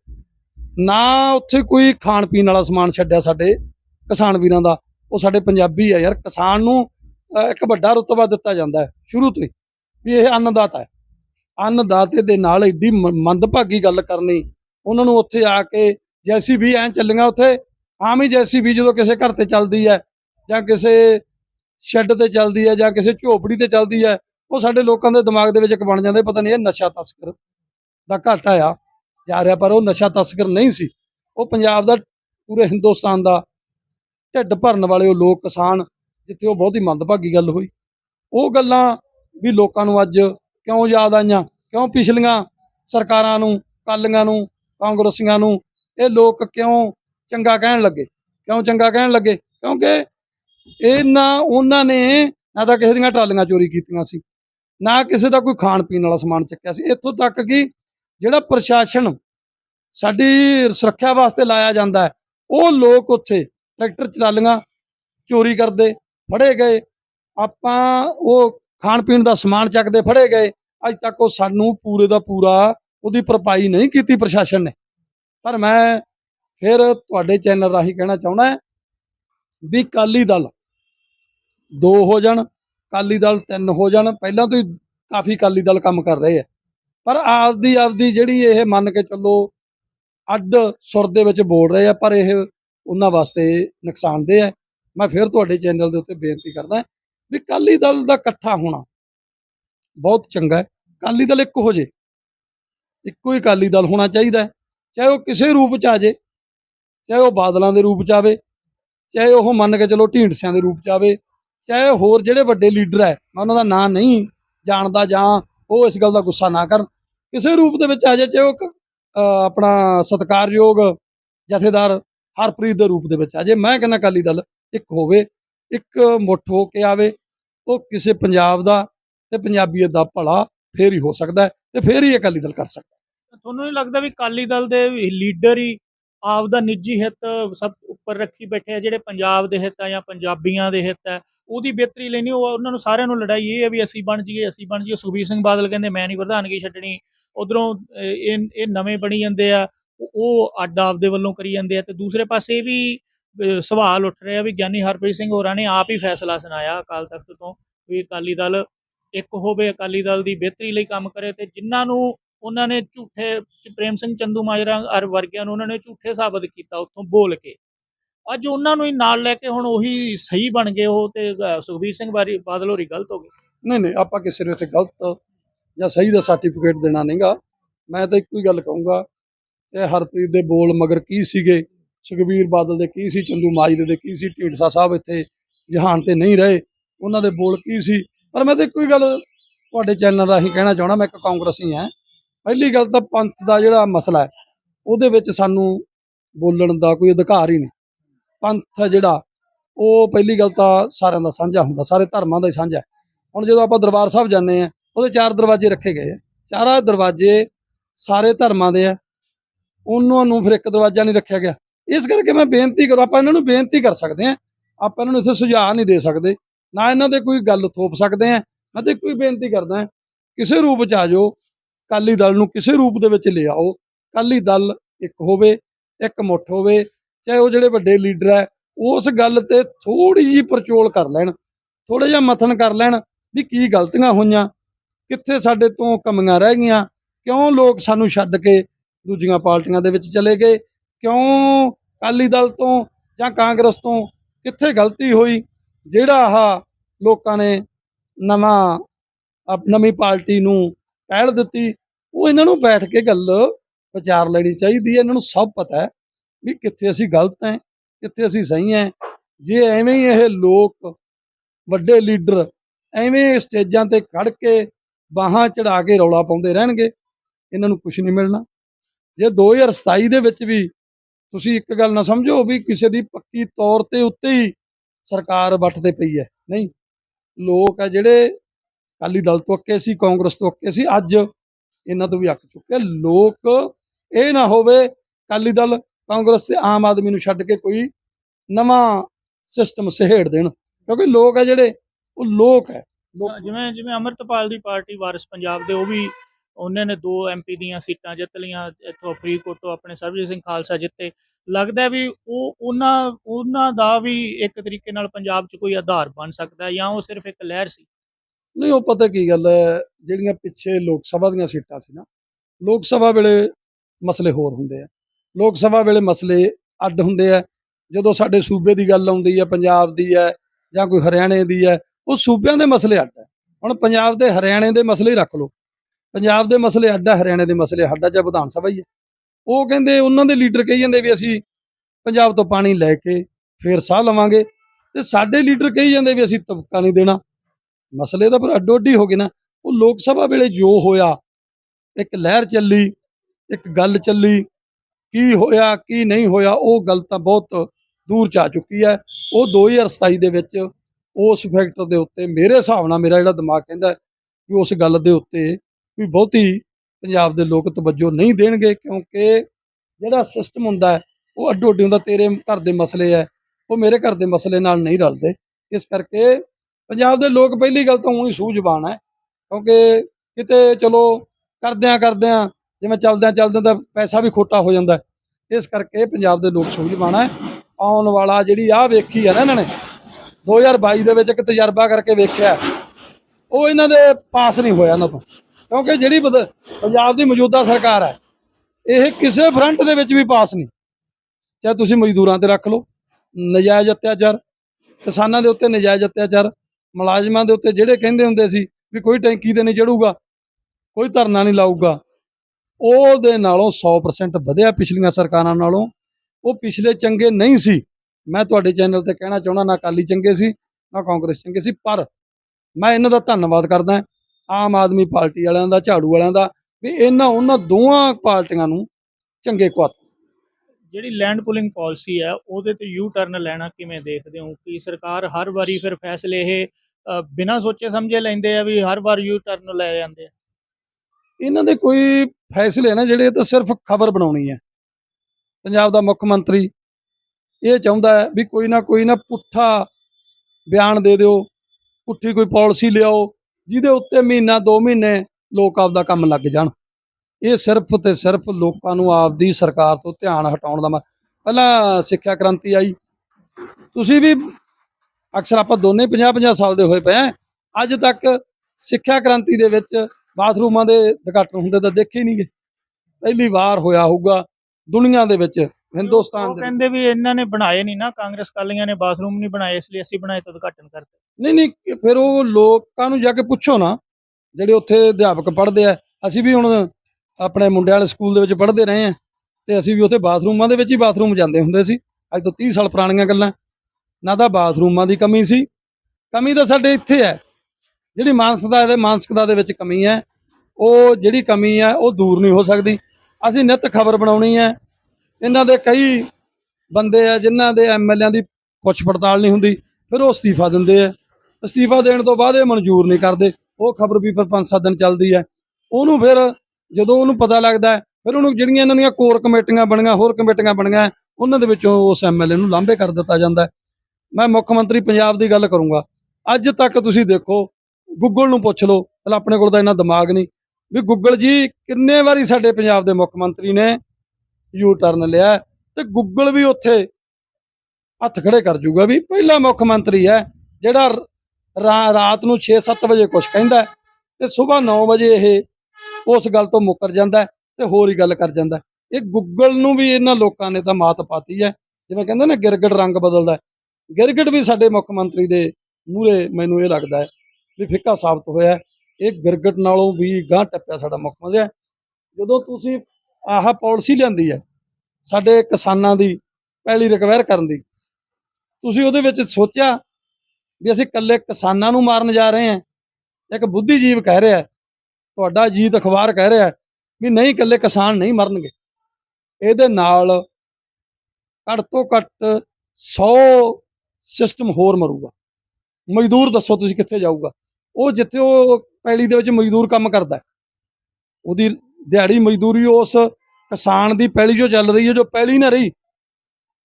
S1: ਨਾ ਉੱਥੇ ਕੋਈ ਖਾਣ ਪੀਣ ਵਾਲਾ ਸਮਾਨ ਛੱਡਿਆ ਸਾਡੇ ਕਿਸਾਨ ਵੀਰਾਂ ਦਾ। ਉਹ ਸਾਡੇ ਪੰਜਾਬੀ ਆ ਯਾਰ, ਕਿਸਾਨ ਨੂੰ ਇੱਕ ਵੱਡਾ ਰੁਤਬਾ ਦਿੱਤਾ ਜਾਂਦਾ ਹੈ, ਸ਼ੁਰੂ ਤੋਂ ਹੀ, ਵੀ ਇਹ ਅੰਨਦਾਤਾ ਹੈ। ਅੰਨਦਾਤੇ ਦੇ ਨਾਲ ਏਡੀ ਮ- ਮੰਦਭਾਗੀ ਗੱਲ ਕਰਨੀ, ਉਹਨਾਂ ਨੂੰ ਉੱਥੇ ਆ ਕੇ ਜੈਸੀ ਵੀ ਐਂ ਚੱਲੀਆਂ ਉੱਥੇ, ਆਮ ਹੀ ਜੈਸੀ ਵੀ ਜਦੋਂ ਕਿਸੇ ਘਰ ਤੇ ਚੱਲਦੀ ਹੈ, ਜਾਂ ਕਿਸੇ ਸ਼ੈੱਡ ਤੇ ਚੱਲਦੀ ਹੈ, ਜਾਂ ਕਿਸੇ ਝੋਪੜੀ ਤੇ ਚੱਲਦੀ ਹੈ, ਉਹ ਸਾਡੇ ਲੋਕਾਂ ਦੇ ਦਿਮਾਗ ਦੇ ਵਿੱਚ ਇੱਕ ਬਣ ਜਾਂਦਾ ਪਤਾ ਨਹੀਂ ਇਹ ਨਸ਼ਾ ਤਸਕਰ ਦਾ ਘਾਟਾ ਆ, ਜਾ ਰਿਹਾ, ਪਰ ਉਹ ਨਸ਼ਾ ਤਸਕਰ ਨਹੀਂ ਸੀ। ਉਹ ਪੰਜਾਬ ਦਾ ਪੂਰੇ ਹਿੰਦੁਸਤਾਨ ਦਾ ਢਿੱਡ ਭਰਨ ਵਾਲੇ ਉਹ ਲੋਕ ਕਿਸਾਨ ਜਿੱਥੇ ਉਹ ਬਹੁਤ ਹੀ ਮੰਦਭਾਗੀ ਗੱਲ ਹੋਈ। ਉਹ ਗੱਲਾਂ ਵੀ ਲੋਕਾਂ ਨੂੰ ਅੱਜ ਕਿਉਂ ਯਾਦ ਆਈਆਂ, ਕਿਉਂ ਪਿਛਲੀਆਂ ਸਰਕਾਰਾਂ ਨੂੰ ਕਾਲੀਆਂ ਨੂੰ, ਕਾਂਗਰਸੀਆਂ ਨੂੰ, ਇਹ ਲੋਕ ਕਿਉਂ ਚੰਗਾ ਕਹਿਣ ਲੱਗੇ, ਕਿਉਂ ਚੰਗਾ ਕਹਿਣ ਲੱਗੇ? ਕਿਉਂਕਿ ਇਹ ਨਾ ਉਹਨਾਂ ਨੇ, ਨਾ ਤਾਂ ਕਿਸੇ ਦੀਆਂ ਟਰਾਲੀਆਂ ਚੋਰੀ ਕੀਤੀਆਂ ਸੀ, ਨਾ ਕਿਸੇ ਦਾ ਕੋਈ ਖਾਣ ਪੀਣ ਵਾਲਾ ਸਮਾਨ ਚੱਕਿਆ ਸੀ। ਇੱਥੋਂ ਤੱਕ ਕਿ ਜਿਹੜਾ ਪ੍ਰਸ਼ਾਸਨ ਸਾਡੀ ਸੁਰੱਖਿਆ ਵਾਸਤੇ ਲਾਇਆ ਜਾਂਦਾ ਹੈ, ਉਹ ਲੋਕ ਉੱਥੇ ਟਰੈਕਟਰ ਟਰਾਲੀਆਂ ਚੋਰੀ ਕਰਦੇ, ਫੜੇ ਗਏ। ਆਪਾਂ ਉਹ ਖਾਣ ਪੀਣ ਦਾ ਸਮਾਨ ਚੱਕਦੇ, ਫੜੇ ਗਏ। ਅੱਜ ਤੱਕ ਉਹ ਸਾਨੂੰ ਪੂਰੇ ਦਾ ਪੂਰਾ ਉਹਦੀ ਭਰਪਾਈ ਨਹੀਂ ਕੀਤੀ ਪ੍ਰਸ਼ਾਸਨ ਨੇ। ਪਰ ਮੈਂ ਫਿਰ ਤੁਹਾਡੇ ਚੈਨਲ ਰਾਹੀਂ ਕਹਿਣਾ ਚਾਹੁੰਦਾ ਵੀ ਕਾਲੀ ਦਲ ਦੋ ਹੋ ਜਾਣ ਕਾਲੀ ਦਲ ਤਿੰਨ ਹੋ ਜਾਣ। ਪਹਿਲਾਂ ਤੋਂ ਹੀ ਕਾਫੀ ਕਾਲੀ ਦਲ ਕੰਮ ਕਰ ਰਹੇ ਆ। ਪਰ ਆਪਦੀ ਆਪਦੀ ਜਿਹੜੀ ਇਹ ਮੰਨ ਕੇ ਚੱਲੋ ਅੱਡ ਸੁਰ ਦੇ ਵਿੱਚ ਬੋਲ ਰਹੇ ਆ, ਪਰ ਇਹ ਉਹਨਾਂ ਵਾਸਤੇ ਨੁਕਸਾਨਦੇਹ ਹੈ। ਮੈਂ ਫਿਰ ਤੁਹਾਡੇ ਚੈਨਲ ਦੇ ਉੱਤੇ ਬੇਨਤੀ ਕਰਦਾ ਵੀ ਕਾਲੀ ਦਲ ਦਾ ਇਕੱਠਾ ਹੋਣਾ ਬਹੁਤ ਚੰਗਾ ਹੈ। ਕਾਲੀ ਦਲ ਇੱਕ ਹੋ ਜੇ ਇੱਕੋ ਹੀ ਕਾਲੀ ਦਲ ਹੋਣਾ ਚਾਹੀਦਾ ਹੈ। ਚਾਹੇ ਉਹ ਕਿਸੇ ਰੂਪ ਚ ਆ ਜੇ ਚਾਹੇ ਉਹ ਬਾਦਲਾਂ ਦੇ ਰੂਪ ਚ ਆਵੇ, ਚਾਹੇ ਉਹ ਮੰਨ ਕੇ ਚਲੋ ਢੀਂਡਸਿਆਂ ਦੇ ਰੂਪ ਚ ਆਵੇ, ਚਾਹੇ ਹੋਰ ਜਿਹੜੇ ਵੱਡੇ ਲੀਡਰ ਹੈ, ਮੈਂ ਉਹਨਾਂ ਦਾ ਨਾਂ ਨਹੀਂ ਜਾਣਦਾ ਜਾਂ ਉਹ ਇਸ ਗੱਲ ਦਾ ਗੁੱਸਾ ਨਾ ਕਰਨ। ਕਿਸੇ ਰੂਪ ਦੇ ਵਿੱਚ ਆ ਜਾਏ, ਚਾਹੇ ਉਹ ਆਪਣਾ ਸਤਿਕਾਰਯੋਗ ਜਥੇਦਾਰ ਹਰਪ੍ਰੀਤ ਦੇ ਰੂਪ ਦੇ ਵਿੱਚ। ਆ ਜੇ ਮੈਂ ਕਹਿੰਦਾ ਅਕਾਲੀ ਦਲ ਇੱਕ ਹੋਵੇ, ਇੱਕ ਮੁੱਠ ਹੋ ਕੇ ਆਵੇ, ਉਹ ਕਿਸੇ ਪੰਜਾਬ ਦਾ ਤੇ ਪੰਜਾਬੀਅਤ ਦਾ ਭਲਾ ਫੇਰ ਹੀ ਹੋ ਸਕਦਾ ਹੈ ਤੇ ਫੇਰ ਹੀ ਅਕਾਲੀ ਦਲ ਕਰ ਸਕਦਾ
S2: ਤੁਹਾਨੂੰ ਨਹੀਂ ਲੱਗਦਾ ਵੀ ਅਕਾਲੀ ਦਲ ਦੇ ਲੀਡਰ ਹੀ ਆਪ ਦਾ ਨਿੱਜੀ ਹਿੱਤ ਸਭ ਉੱਪਰ ਰੱਖੀ ਬੈਠੇ ਆ, ਜਿਹੜੇ ਪੰਜਾਬ ਦੇ ਹਿੱਤ ਆ ਜਾਂ ਪੰਜਾਬੀਆਂ ਦੇ ਹਿੱਤ ਆ, ਉਹਦੀ ਬਿਹਤਰੀ ਲੈਣੀ, ਉਹ ਉਹਨਾਂ ਨੂੰ ਸਾਰਿਆਂ ਨੂੰ ਲੜਾਈ ਇਹ ਹੈ ਵੀ ਅਸੀਂ ਬਣ ਜਾਈਏ, ਅਸੀਂ ਬਣ ਜਾਈਏ। ਸੁਖਬੀਰ ਸਿੰਘ ਬਾਦਲ ਕਹਿੰਦੇ, ਮੈਂ ਨਹੀਂ ਪ੍ਰਧਾਨਗੀ ਛੱਡਣੀ। ਉਧਰੋਂ ਇਹ ਇਹ ਨਵੇਂ ਬਣੀ ਜਾਂਦੇ ਆ ਉਹ- ਉਹ ਅੱਡ ਆਪਦੇ ਵੱਲੋਂ ਕਰੀ ਜਾਂਦੇ ਆ ਤੇ ਦੂਸਰੇ ਪਾਸੇ ਇਹ ਵੀ ਸਵਾਲ ਉੱਠ ਰਿਹਾ ਵੀ ਗਿਆਨੀ ਹਰਪ੍ਰੀਤ ਸਿੰਘ ਹੋਰਾਂ ਨੇ ਆਪ ਹੀ ਫੈਸਲਾ ਸੁਣਾਇਆ ਅਕਾਲ ਤਖਤ ਤੋਂ ਵੀ ਅਕਾਲੀ ਦਲ ਇੱਕ ਹੋਵੇ, ਅਕਾਲੀ ਦਲ ਦੀ ਬਿਹਤਰੀ ਲਈ ਕੰਮ ਕਰੇ ਤੇ ਜਿਨ੍ਹਾਂ ਨੂੰ ਉਹਨਾਂ ਨੇ ਝੂਠੇ, ਪ੍ਰੇਮ ਸਿੰਘ ਚੰਦੂ ਮਾਜਰਾ ਅਰ ਵਰਗਿਆਂ ਨੂੰ ਉਹਨਾਂ ਨੇ ਝੂਠੇ ਸਾਬਤ ਕੀਤਾ ਉੱਥੋਂ ਬੋਲ ਕੇ। ਅੱਜ ਉਹਨਾਂ ਨੂੰ ਹੀ ਨਾਲ ਲੈ ਕੇ ਹੁਣ ਉਹੀ ਸਹੀ ਬਣ ਗਏ ਉਹ ਤੇ ਸੁਖਬੀਰ ਸਿੰਘ ਬਾਰੀ, ਬਾਦਲ ਹੋਰੀ ਗਲਤ ਹੋ ਗਏ।
S1: ਨਹੀਂ ਨਹੀਂ, ਆਪਾਂ ਕਿਸੇ ਨੂੰ ਇੱਥੇ ਗਲਤ ਜਾਂ ਸਹੀ ਦਾ ਸਰਟੀਫਿਕੇਟ ਦੇਣਾ ਨਹੀਂਗਾ। ਮੈਂ ਤਾਂ ਇੱਕੋ ਹੀ ਗੱਲ ਕਹੂੰਗਾ ਕਿ ਹਰਪ੍ਰੀਤ ਦੇ ਬੋਲ ਮਗਰ ਕੀ ਸੀਗੇ? ਸੁਖਬੀਰ ਬਾਦਲ ਦੇ ਕੀ ਸੀ? ਚੰਦੂ ਮਾਜਰੇ ਦੇ ਕੀ ਸੀ? ਢੀਂਡਸਾ ਸਾਹਿਬ ਇੱਥੇ ਜਹਾਨ ਤੇ ਨਹੀਂ ਰਹੇ। ਉਹਨਾਂ ਦੇ ਬੋਲ ਕੀ ਸੀ? ਪਰ ਮੈਂ ਤਾਂ ਇੱਕੋ ਹੀ ਗੱਲ ਤੁਹਾਡੇ ਚੈਨਲ ਰਾਹੀਂ ਕਹਿਣਾ ਚਾਹਣਾ ਮੈਂ ਇੱਕ ਕਾਂਗਰਸੀ ਹਾਂ। ਪਹਿਲੀ ਗੱਲ ਤਾਂ ਪੰਥ ਦਾ ਜਿਹੜਾ ਮਸਲਾ ਹੈ, ਉਹਦੇ ਵਿੱਚ ਸਾਨੂੰ ਬੋਲਣ ਦਾ ਕੋਈ ਅਧਿਕਾਰ ਹੀ ਨਹੀਂ। ਪੰਥ ਹੈ ਜਿਹੜਾ, ਉਹ ਪਹਿਲੀ ਗੱਲ ਤਾਂ ਸਾਰਿਆਂ ਦਾ ਸਾਂਝਾ ਹੁੰਦਾ, ਸਾਰੇ ਧਰਮਾਂ ਦਾ ਹੀ ਸਾਂਝਾ ਹੁਣ ਜਦੋਂ ਆਪਾਂ ਦਰਬਾਰ ਸਾਹਿਬ ਜਾਂਦੇ ਆ ਉਹਦੇ ਚਾਰ ਦਰਵਾਜ਼ੇ ਰੱਖੇ ਗਏ ਆ। ਚਾਰਾਂ ਦਰਵਾਜ਼ੇ ਸਾਰੇ ਧਰਮਾਂ ਦੇ ਆ। ਉਹਨਾਂ ਨੂੰ ਫਿਰ ਇੱਕ ਦਰਵਾਜ਼ਾ ਨਹੀਂ ਰੱਖਿਆ ਗਿਆ। ਇਸ ਕਰਕੇ ਮੈਂ ਬੇਨਤੀ ਕਰੋ, ਆਪਾਂ ਇਹਨਾਂ ਨੂੰ ਬੇਨਤੀ ਕਰ ਸਕਦੇ ਆ ਆਪਾਂ ਇਹਨਾਂ ਨੂੰ ਇੱਥੇ ਸੁਝਾਅ ਨਹੀਂ ਦੇ ਸਕਦੇ। ਨਾ ਇਹਨਾਂ ਦੇ ਕੋਈ ਗੱਲ ਥੋਪ ਸਕਦੇ ਆ ਮੈਂ ਤੇ ਕੋਈ ਬੇਨਤੀ ਕਰਦਾ ਕਿਸੇ ਰੂਪ ਚ ਆ ਜਾਓ ਕਾਲੀ ਦਲ ਨੂੰ ਕਿਸੇ ਰੂਪ ਦੇ ਵਿੱਚ ਲਿਆਓ ਆਓ। ਕਾਲੀ ਦਲ ਇੱਕ ਹੋਵੇ, ਇੱਕ ਮੁੱਠ ਹੋਵੇ, ਚਾਹੇ ਉਹ ਜਿਹੜੇ ਵੱਡੇ ਲੀਡਰ ਹੈ, ਉਸ ਗੱਲ ਤੇ ਥੋੜੀ ਜਿਹੀ ਪਰਚੋਲ ਕਰ ਲੈਣ ਥੋੜਾ ਜਿਹਾ ਮਥਨ ਕਰ ਲੈਣ ਵੀ ਕੀ ਗਲਤੀਆਂ ਹੋਈਆਂ, ਕਿੱਥੇ ਸਾਡੇ ਤੋਂ ਕਮੀਆਂ ਰਹਿ ਗਈਆਂ, ਕਿਉਂ ਲੋਕ ਸਾਨੂੰ ਛੱਡ ਕੇ ਦੂਜੀਆਂ ਪਾਰਟੀਆਂ ਦੇ ਵਿੱਚ ਚਲੇ ਗਏ। ਕਿਉਂ? ਅਕਾਲੀ ਦਲ ਤੋਂ ਜਾਂ ਕਾਂਗਰਸ ਤੋਂ ਕਿੱਥੇ ਗਲਤੀ ਹੋਈ? ਜਿਹੜਾ ਆਹ ਲੋਕਾਂ ਨੇ ਨਵਾਂ ਅਪ- ਨਵੀਂ ਪਾਰਟੀ ਨੂੰ ਪਹਿਲ ਦਿੱਤੀ, ਉਹ ਇਹਨਾਂ ਨੂੰ ਬੈਠ ਕੇ ਗੱਲ ਵਿਚਾਰ ਲੈਣੀ ਚਾਹੀਦੀ ਹੈ। ਇਹਨਾਂ ਨੂੰ ਸਭ ਪਤਾ ਹੈ ਵੀ ਕਿੱਥੇ ਅਸੀਂ ਗਲਤ ਹੈ, ਕਿੱਥੇ ਅਸੀਂ ਸਹੀ ਹੈ। ਜੇ ਐਵੇਂ ਹੀ ਇਹ ਲੋਕ, ਵੱਡੇ ਲੀਡਰ ਐਵੇਂ ਸਟੇਜਾਂ ਤੇ ਖੜ ਕੇ ਬਾਹਾਂ ਚੜਾ ਕੇ ਰੌਲਾ ਪਾਉਂਦੇ ਰਹਿਣਗੇ, ਇਹਨਾਂ ਨੂੰ ਕੁਝ ਨਹੀਂ ਮਿਲਣਾ। ਜੇ 2027 ਦੇ ਵਿੱਚ ਵੀ ਤੁਸੀਂ ਇੱਕ ਗੱਲ ਨਾ ਸਮਝੋ ਵੀ ਕਿਸੇ ਦੀ ਪੱਕੀ ਤੌਰ ਤੇ ਉੱਤੇ ਹੀ ਸਰਕਾਰ ਵੱਟ ਤੇ ਪਈ ਹੈ। ਨਹੀਂ, ਲੋਕ ਆ ਜਿਹੜੇ ਅਕਾਲੀ ਦਲ ਤੋਂ ਅੱਕੇ ਸੀ, ਕਾਂਗਰਸ ਤੋਂ ਅੱਕੇ ਸੀ, ਅੱਜ ਇਹਨਾਂ ਤੋਂ ਵੀ ਅੱਕ ਚੁੱਕੇ ਲੋਕ ਇਹ ਨਾ ਹੋਵੇ ਅਕਾਲੀ ਦਲ ਕਾਂਗਰਸ ਤੇ ਆਮ ਆਦਮੀ ਨੂੰ ਛੱਡ ਕੇ ਕੋਈ ਨਵਾਂ ਸਿਸਟਮ ਸਹੇੜ ਦੇਣ, ਕਿਉਂਕਿ ਲੋਕ ਆ ਜਿਹੜੇ ਉਹ ਲੋਕ ਹੈ।
S2: ਜਿਵੇਂ ਜਿਵੇਂ ਅਮਰਤਪਾਲ ਦੀ ਪਾਰਟੀ ਵਾਰਿਸ ਪੰਜਾਬ ਦੇ, ਉਹ ਵੀ ਉਹਨਾਂ ਨੇ ਦੋ ਐਮਪੀ ਦੀਆਂ ਸੀਟਾਂ ਜਿੱਤ ਲਈਆਂ, ਇੱਥੋਂ ਫਰੀਦਕੋਟ ਤੋਂ ਆਪਣੇ ਸਰਬਜੀਤ ਸਿੰਘ ਖਾਲਸਾ ਜਿੱਤੇ। ਲੱਗਦਾ ਵੀ ਉਹ, ਉਹਨਾਂ ਉਹਨਾਂ ਦਾ ਵੀ ਇੱਕ ਤਰੀਕੇ ਨਾਲ ਪੰਜਾਬ 'ਚ ਕੋਈ ਆਧਾਰ ਬਣ ਸਕਦਾ ਜਾਂ ਉਹ ਸਿਰਫ ਇੱਕ ਲਹਿਰ ਸੀ?
S1: ਨਹੀਂ, ਉਹ ਪਤਾ ਕੀ ਗੱਲ ਹੈ, ਜਿਹੜੀਆਂ ਪਿੱਛੇ ਲੋਕ ਸਭਾ ਦੀਆਂ ਸੀਟਾਂ ਸੀ ਨਾ, ਲੋਕ ਸਭਾ ਵੇਲੇ ਮਸਲੇ ਹੋਰ ਹੁੰਦੇ ਆ। ਲੋਕ ਸਭਾ ਵੇਲੇ ਮਸਲੇ ਅੱਡ ਹੁੰਦੇ ਆ। ਜਦੋਂ ਸਾਡੇ ਸੂਬੇ ਦੀ ਗੱਲ ਆਉਂਦੀ ਹੈ ਪੰਜਾਬ ਦੀ ਹੈ ਜਾਂ ਕੋਈ ਹਰਿਆਣੇ ਦੀ ਹੈ ਉਹ ਸੂਬਿਆਂ ਦੇ ਮਸਲੇ ਅੱਡ ਹੈ ਹੁਣ ਪੰਜਾਬ ਦੇ ਹਰਿਆਣੇ ਦੇ ਮਸਲੇ ਰੱਖ ਲਓ। ਪੰਜਾਬ ਦੇ ਮਸਲੇ ਅੱਡ, ਹਰਿਆਣੇ ਦੇ ਮਸਲੇ ਅੱਡ ਜਾਂ ਵਿਧਾਨ ਸਭਾ ਹੀ ਹੈ ਉਹ ਕਹਿੰਦੇ ਉਹਨਾਂ ਦੇ ਲੀਡਰ ਕਹੀ ਜਾਂਦੇ ਵੀ ਅਸੀਂ ਪੰਜਾਬ ਤੋਂ ਪਾਣੀ ਲੈ ਕੇ ਫੇਰ ਸਾਹ ਲਵਾਂਗੇ ਤੇ ਸਾਡੇ ਲੀਡਰ ਕਹੀ ਜਾਂਦੇ ਵੀ ਅਸੀਂ ਤਬਕਾ ਨਹੀਂ ਦੇਣਾ। ਮਸਲੇ ਤਾਂ ਪਰ ਅੱਡੋ ਅੱਡੀ ਹੋ ਗਏ ਨਾ। ਉਹ ਲੋਕ ਸਭਾ ਵੇਲੇ ਜੋ ਹੋਇਆ, ਇੱਕ ਲਹਿਰ ਚੱਲੀ, ਇੱਕ ਗੱਲ ਚੱਲੀ, ਕੀ ਹੋਇਆ, ਕੀ ਨਹੀਂ ਹੋਇਆ, ਉਹ ਗੱਲ ਤਾਂ ਬਹੁਤ ਦੂਰ ਜਾ ਚੁੱਕੀ ਹੈ। ਉਹ 2027 ਦੇ ਵਿੱਚ ਉਸ ਫੈਕਟਰ ਦੇ ਉੱਤੇ ਮੇਰੇ ਹਿਸਾਬ ਨਾਲ ਮੇਰਾ ਜਿਹੜਾ ਦਿਮਾਗ ਕਹਿੰਦਾ ਹੈ ਕਿ ਉਸ ਗੱਲ ਦੇ ਉੱਤੇ ਵੀ ਬਹੁਤੀ ਪੰਜਾਬ ਦੇ ਲੋਕ ਤਵੱਜੋ ਨਹੀਂ ਦੇਣਗੇ ਕਿਉਂਕਿ ਜਿਹੜਾ ਸਿਸਟਮ ਹੁੰਦਾ ਹੈ, ਉਹ ਅੱਡੋ ਅੱਡੀ ਹੁੰਦਾ, ਤੇਰੇ ਘਰ ਦੇ ਮਸਲੇ ਹੈ, ਉਹ ਮੇਰੇ ਘਰ ਦੇ ਮਸਲੇ ਨਾਲ ਨਹੀਂ ਰਲਦੇ। ਇਸ ਕਰਕੇ ਪੰਜਾਬ ਦੇ ਲੋਕ ਪਹਿਲੀ ਗੱਲ ਤਾਂ ਉਹੀ ਸੂਝਵਾਨ ਹੈ, ਕਿਉਂਕਿ ਕਿਤੇ ਚਲੋ ਕਰਦਿਆਂ ਕਰਦਿਆਂ, ਜਿਵੇਂ ਚੱਲਦਿਆਂ ਚੱਲਦਿਆਂ ਤਾਂ ਪੈਸਾ ਵੀ ਖੋਟਾ ਹੋ ਜਾਂਦਾ ਇਸ ਕਰਕੇ ਪੰਜਾਬ ਦੇ ਲੋਕ ਸੂਝਵਾਨ ਹੈ। ਆਉਣ ਵਾਲਾ ਜਿਹੜੀ ਆ ਵੇਖੀ ਹੈ ਨਾ ਇਹਨਾਂ ਨੇ 2022 ਦੇ ਵਿੱਚ ਇੱਕ ਤਜਰਬਾ ਕਰਕੇ ਵੇਖਿਆ, ਉਹ ਇਹਨਾਂ ਦੇ ਪਾਸ ਨਹੀਂ ਹੋਇਆ ਇਹਨਾਂ ਤੋਂ। ਕਿਉਂਕਿ ਜਿਹੜੀ ਬਦ- ਪੰਜਾਬ ਦੀ ਮੌਜੂਦਾ ਸਰਕਾਰ ਹੈ, ਇਹ ਕਿਸੇ ਫਰੰਟ ਦੇ ਵਿੱਚ ਵੀ ਪਾਸ ਨਹੀਂ। ਚਾਹੇ ਤੁਸੀਂ ਮਜ਼ਦੂਰਾਂ ਤੇ ਰੱਖ ਲਓ, ਨਜਾਇਜ਼ ਅਤਿਆਚਾਰ, ਕਿਸਾਨਾਂ ਦੇ ਉੱਤੇ ਨਜਾਇਜ਼ ਅਤਿਆਚਾਰ, ਮੁਲਾਜ਼ਮਾਂ ਦੇ ਉੱਤੇ ਜਿਹੜੇ ਕਹਿੰਦੇ ਹੁੰਦੇ ਸੀ ਵੀ ਕੋਈ ਟੈਂਕੀ ਤੇ ਨਹੀਂ ਚੜੂਗਾ, ਕੋਈ ਧਰਨਾ ਨਹੀਂ ਲਾਊਗਾ, ਉਹਦੇ ਨਾਲੋਂ 100% ਵਧਿਆ ਪਿਛਲੀਆਂ ਸਰਕਾਰਾਂ ਨਾਲੋਂ। ਉਹ ਪਿਛਲੇ ਚੰਗੇ ਨਹੀਂ ਸੀ। ਮੈਂ ਤੁਹਾਡੇ ਚੈਨਲ ਤੇ ਕਹਿਣਾ ਚਾਹੁੰਦਾ, ਨਾ ਅਕਾਲੀ ਚੰਗੇ ਸੀ, ਨਾ ਕਾਂਗਰਸ ਚੰਗੇ ਸੀ, ਪਰ ਮੈਂ ਇਹਨਾਂ ਦਾ ਧੰਨਵਾਦ ਕਰਦਾ। ਆਮ ਆਦਮੀ ਪਾਰਟੀ ਵਾਲਿਆਂ ਦਾ ਝਾੜੂ ਵਾਲਿਆਂ ਦਾ ਵੀ ਇਹਨਾਂ ਉਹਨਾਂ ਦੋਵਾਂ ਪਾਰਟੀਆਂ ਨੂੰ ਚੰਗੇ ਕੁਆਤ।
S2: ਜਿਹੜੀ ਲੈਂਡ ਪੁਲਿੰਗ ਪਾਲਿਸੀ ਹੈ ਉਹਦੇ ਤੇ ਯੂ ਟਰਨ ਲੈਣਾ ਕਿਵੇਂ ਦੇਖਦੇ ਹੋ? ਕਿ ਸਰਕਾਰ ਹਰ ਵਾਰੀ ਫਿਰ ਫੈਸਲੇ ਇਹ ਬਿਨਾਂ ਸੋਚੇ ਸਮਝੇ ਲੈਂਦੇ ਆ ਵੀ ਹਰ ਵਾਰ ਯੂ ਟਰਨ ਲੈ ਜਾਂਦੇ ਆ?
S1: ਇਹਨਾਂ ਦੇ ਕੋਈ ਫੈਸਲੇ ਨਾ ਜਿਹੜੇ ਤਾਂ ਸਿਰਫ ਖਬਰ ਬਣਾਉਣੀ ਹੈ। ਪੰਜਾਬ ਦਾ ਮੁੱਖ ਮੰਤਰੀ ਇਹ ਚਾਹੁੰਦਾ ਹੈ ਵੀ ਕੋਈ ਨਾ ਕੋਈ ਨਾ ਪੁੱਠਾ ਬਿਆਨ ਦੇ ਦਿਓ ਪੁੱਠੀ ਕੋਈ ਪਾਲਿਸੀ ਲਿਆਓ ਜਿਹਦੇ ਉੱਤੇ ਮਹੀਨਾ 2 ਮਹੀਨੇ ਲੋਕ ਆਪਦਾ ਕੰਮ ਲੱਗ ਜਾਣ। ਇਹ ਸਿਰਫ ਤੇ ਸਿਰਫ ਲੋਕਾਂ ਨੂੰ ਆਪਦੀ ਸਰਕਾਰ ਤੋਂ ਧਿਆਨ ਹਟਾਉਣ ਦਾ ਪਹਿਲਾਂ ਸਿੱਖਿਆ ਕ੍ਰਾਂਤੀ ਆਈ। ਤੁਸੀਂ ਵੀ ਅਕਸਰ ਆਪਾਂ ਦੋਨੇ 50 50 ਸਾਲ ਦੇ ਹੋਏ ਪਏ ਅੱਜ ਤੱਕ ਸਿੱਖਿਆ ਕ੍ਰਾਂਤੀ ਦੇ ਵਿੱਚ ਬਾਥਰੂਮਾਂ ਦੇ ਉਦਘਾਟਨ ਹੁੰਦੇ ਤਾਂ ਦੇਖੇ ਹੀ ਨਹੀਂਗੇ ਪਹਿਲੀ ਵਾਰ ਹੋਇਆ ਹੋਊਗਾ ਦੁਨੀਆ ਦੇ ਵਿੱਚ। ਹਿੰਦੁਸਤਾਨ
S2: ਉਹ
S1: ਦੇ।
S2: ਕਹਿੰਦੇ ਵੀ ਇਹਨਾਂ ਨੇ ਬਣਾਏ ਨਹੀਂ ਨਾ ਕਾਂਗਰਸ ਕਾਲੀਆਂ ਨੇ ਬਾਥਰੂਮ ਨਹੀਂ ਬਣਾਏ ਇਸ ਲਈ ਅਸੀਂ ਬਣਾਏ ਤਾਂ ਉਦਘਾਟਨ ਕਰਤੇ
S1: ਨਹੀਂ ਨਹੀਂ ਫਿਰ ਉਹ ਲੋਕਾਂ ਨੂੰ ਜਾ ਕੇ ਪੁੱਛੋ ਨਾ ਜਿਹੜੇ ਉੱਥੇ ਅਧਿਆਪਕ ਪੜ੍ਹਦੇ ਆ ਅਸੀਂ ਵੀ ਹੁਣ ਆਪਣੇ ਮੁੰਡਿਆਂ ਵਾਲੇ ਸਕੂਲ ਦੇ ਵਿੱਚ ਪੜ੍ਹਦੇ ਰਹੇ ਆ ਤੇ ਅਸੀਂ ਵੀ ਉੱਥੇ ਬਾਥਰੂਮਾਂ ਦੇ ਵਿੱਚ ਹੀ ਬਾਥਰੂਮ ਜਾਂਦੇ ਹੁੰਦੇ ਸੀ। ਅੱਜ ਤੋਂ 30 ਸਾਲ ਪੁਰਾਣੀਆਂ ਗੱਲਾਂ। ਨਾ ਤਾਂ ਬਾਥਰੂਮਾਂ ਦੀ ਕਮੀ ਸੀ। ਕਮੀ ਤਾਂ ਸਾਡੇ ਇੱਥੇ ਹੈ। ਜਿਹੜੀ ਮਾਨਸਿਕਤਾ ਦੇ ਮਾਨਸਿਕਤਾ ਦੇ ਵਿੱਚ ਕਮੀ ਹੈ ਉਹ ਜਿਹੜੀ ਕਮੀ ਹੈ ਉਹ ਦੂਰ ਨਹੀਂ ਹੋ ਸਕਦੀ। ਅਸੀਂ ਨਿਤ ਖਬਰ ਬਣਾਉਣੀ ਹੈ। ਇਹਨਾਂ ਦੇ ਕਈ ਬੰਦੇ ਆ ਜਿਨ੍ਹਾਂ ਦੇ ਐਮਐਲਏਆਂ ਦੀ ਪੁੱਛ ਪੜਤਾਲ ਨਹੀਂ ਹੁੰਦੀ, ਫਿਰ ਉਹ ਅਸਤੀਫਾ ਦਿੰਦੇ ਆ। ਅਸਤੀਫਾ ਦੇਣ ਤੋਂ ਬਾਅਦ ਇਹ ਮਨਜ਼ੂਰ ਨਹੀਂ ਕਰਦੇ। ਉਹ ਖਬਰ ਵੀ ਫਿਰ 5-7 ਦਿਨ ਚੱਲਦੀ ਹੈ ਉਹਨੂੰ ਫਿਰ ਜਦੋਂ ਉਹਨੂੰ ਪਤਾ ਲੱਗਦਾ, ਫਿਰ ਉਹਨੂੰ ਜਿਹੜੀਆਂ ਇਹਨਾਂ ਦੀਆਂ ਕੋਰ ਕਮੇਟੀਆਂ ਬਣੀਆਂ, ਹੋਰ ਕਮੇਟੀਆਂ ਬਣੀਆਂ, ਉਹਨਾਂ ਦੇ ਵਿੱਚੋਂ ਉਸ ਐਮਐਲਏ ਨੂੰ ਲਾਂਭੇ ਕਰ ਦਿੱਤਾ ਜਾਂਦਾ ਮੈਂ ਮੁੱਖ ਮੰਤਰੀ ਪੰਜਾਬ ਦੀ ਗੱਲ ਕਰੂੰਗਾ। ਅੱਜ ਤੱਕ ਤੁਸੀਂ ਦੇਖੋ ਗੂਗਲ ਨੂੰ ਪੁੱਛ ਲਓ ਚਲ ਆਪਣੇ ਕੋਲ ਤਾਂ ਇੰਨਾ ਦਿਮਾਗ ਨਹੀਂ, ਵੀ ਗੁੱਗਲ ਜੀ ਕਿੰਨੇ ਵਾਰੀ ਸਾਡੇ ਪੰਜਾਬ ਦੇ ਮੁੱਖ ਮੰਤਰੀ ਨੇ ਯੂ ਟਰਨ ਲਿਆ ਹੈ ਤੇ ਗੂਗਲ ਵੀ ਉੱਥੇ ਹੱਥ ਖੜੇ ਕਰ ਜੂਗਾ ਵੀ ਪਹਿਲਾ ਮੁੱਖ ਮੰਤਰੀ ਹੈ, ਜਿਹੜਾ ਰਾਤ ਨੂੰ 6-7 ਵਜੇ ਕੁਝ ਕਹਿੰਦਾ ਤੇ ਸਵੇਰ 9 ਵਜੇ ਇਹ ਉਸ ਗੱਲ ਤੋਂ ਮੁੱਕਰ ਜਾਂਦਾ ਹੈ ਤੇ ਹੋਰ ਹੀ ਗੱਲ ਕਰ ਜਾਂਦਾ ਇਹ ਗੂਗਲ ਨੂੰ ਵੀ ਇਹਨਾਂ ਲੋਕਾਂ ਨੇ ਤਾਂ ਮਾਤ ਪਾਤੀ ਹੈ, ਜਿਵੇਂ ਕਹਿੰਦੇ ਨਾ ਗਿਰਗੜ ਰੰਗ ਬਦਲਦਾ ਹੈ। ਗਿਰਗੜ ਵੀ ਸਾਡੇ ਮੁੱਖ ਮੰਤਰੀ ਦੇ ਮੂਹਰੇ ਮੈਨੂੰ ਇਹ ਲੱਗਦਾ ਹੈ ਵੀ ਫਿੱਕਾ ਸਾਬਤ ਹੋਇਆ ਇਹ ਗਿਰਗੜ ਨਾਲੋਂ ਵੀ ਗਾਂਹ ਟੱਪਿਆ ਸਾਡਾ ਮੁੱਖ ਮੰਤਰੀ ਜਦੋਂ ਤੁਸੀਂ ਆਹ ਪਾਲਿਸੀ ਲਿਆਂਦੀ ਹੈ, ਸਾਡੇ ਕਿਸਾਨਾਂ ਦੀ ਪਹਿਲੀ ਰਿਕਵਾਇਰ ਕਰਨ ਦੀ। ਤੁਸੀਂ ਉਹਦੇ ਵਿੱਚ ਸੋਚਿਆ ਵੀ ਅਸੀਂ ਇਕੱਲੇ ਕਿਸਾਨਾਂ ਨੂੰ ਮਾਰਨ ਜਾ ਰਹੇ ਹਾਂ? ਇੱਕ ਬੁੱਧੀਜੀਵ ਕਹਿ ਰਿਹਾ, ਤੁਹਾਡਾ ਜੀਤ ਅਖਬਾਰ ਕਹਿ ਰਿਹਾ ਵੀ ਨਹੀਂ, ਇਕੱਲੇ ਕਿਸਾਨ ਨਹੀਂ ਮਰਨਗੇ। ਇਹਦੇ ਨਾਲ ਘੱਟ ਤੋਂ ਘੱਟ 100 ਸਿਸਟਮ ਹੋਰ ਮਰੂਗਾ। ਮਜ਼ਦੂਰ ਦੱਸੋ ਤੁਸੀਂ ਕਿੱਥੇ ਜਾਊਗਾ? ਉਹ ਜਿੱਥੇ ਉਹ ਪੈਲੀ ਦੇ ਵਿੱਚ ਮਜ਼ਦੂਰ ਕੰਮ ਕਰਦਾ ਉਹਦੀ ਦਿਹਾੜੀ ਮਜ਼ਦੂਰੀ ਉਸ ਕਿਸਾਨ ਦੀ ਪੈਲੀ ਜੋ ਚੱਲ ਰਹੀ ਹੈ, ਜੋ ਪੈਲੀ ਨਾ ਰਹੀ।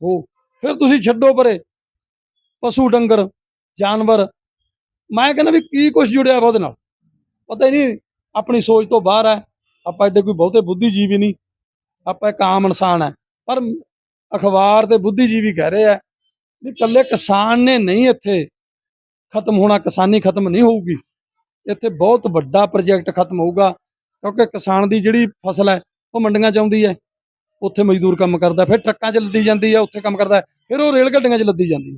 S1: ਉਹ ਫਿਰ ਤੁਸੀਂ ਛੱਡੋ ਪਰੇ। ਪਸ਼ੂ ਡੰਗਰ, ਜਾਨਵਰ। ਮੈਂ ਕਹਿੰਦਾ ਵੀ ਕੀ ਕੁਝ ਜੁੜਿਆ ਵਾ ਉਹਦੇ ਨਾਲ? ਪਤਾ ਹੀ ਨਹੀਂ, ਆਪਣੀ ਸੋਚ ਤੋਂ ਬਾਹਰ ਹੈ। ਆਪਾਂ ਐਡੇ ਕੋਈ ਬਹੁਤੇ ਬੁੱਧੀਜੀਵੀ ਨਹੀਂ। ਆਪਾਂ ਇੱਕ ਆਮ ਇਨਸਾਨ ਹੈ। ਪਰ ਅਖਬਾਰ ਤੇ ਬੁੱਧੀਜੀਵੀ ਕਹਿ ਰਹੇ ਆ ਵੀ ਇਕੱਲੇ ਕਿਸਾਨ ਨੇ ਨਹੀਂ ਇੱਥੇ ਖਤਮ ਹੋਣਾ, ਕਿਸਾਨੀ ਖਤਮ ਨਹੀਂ ਹੋਊਗੀ। ਇੱਥੇ ਬਹੁਤ ਵੱਡਾ ਪ੍ਰੋਜੈਕਟ ਖਤਮ ਹੋਊਗਾ। ਕਿਉਂਕਿ ਕਿਸਾਨ ਦੀ ਜਿਹੜੀ ਫਸਲ ਹੈ, ਉਹ ਮੰਡੀਆਂ 'ਚ ਆਉਂਦੀ ਹੈ। ਉੱਥੇ ਮਜ਼ਦੂਰ ਕੰਮ ਕਰਦਾ, ਫਿਰ ਟਰੱਕਾਂ 'ਚ ਲੱਦੀ ਜਾਂਦੀ ਹੈ, ਉੱਥੇ ਕੰਮ ਕਰਦਾ ਫਿਰ ਉਹ ਰੇਲ ਗੱਡੀਆਂ 'ਚ ਲੱਦੀ ਜਾਂਦੀ ਹੈ।